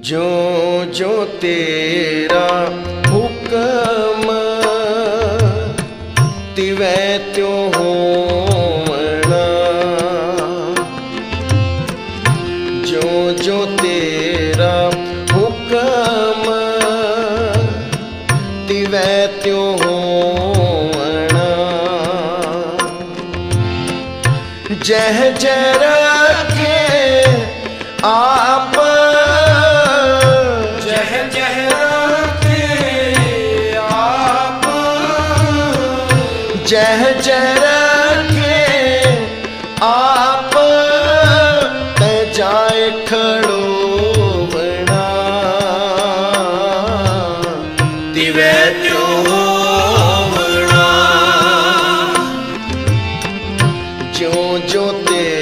ਜੋ ਜੋ ਤੇਰਾ ਹੁਕਮ ਤਿਵੈ ਤਿਉ ਹੋਵਣਾ। ਜੋ ਜੋ ਤੇਰਾ ਹੁਕਮ ਤਿਵੈ ਤਿਉ ਹੋਵਣਾ। ਜਹ ਜਹ ਰਖੇ ਜਹ ਜਹ ਰਖੇ ਆਪ ਤੈ ਜਾਏ ਖੜੋਵਣਾ। ਦਿਵੈ ਤਿਉ ਹੋਵਣਾ। ਜਿਉ ਜੋ ਤੇਰਾ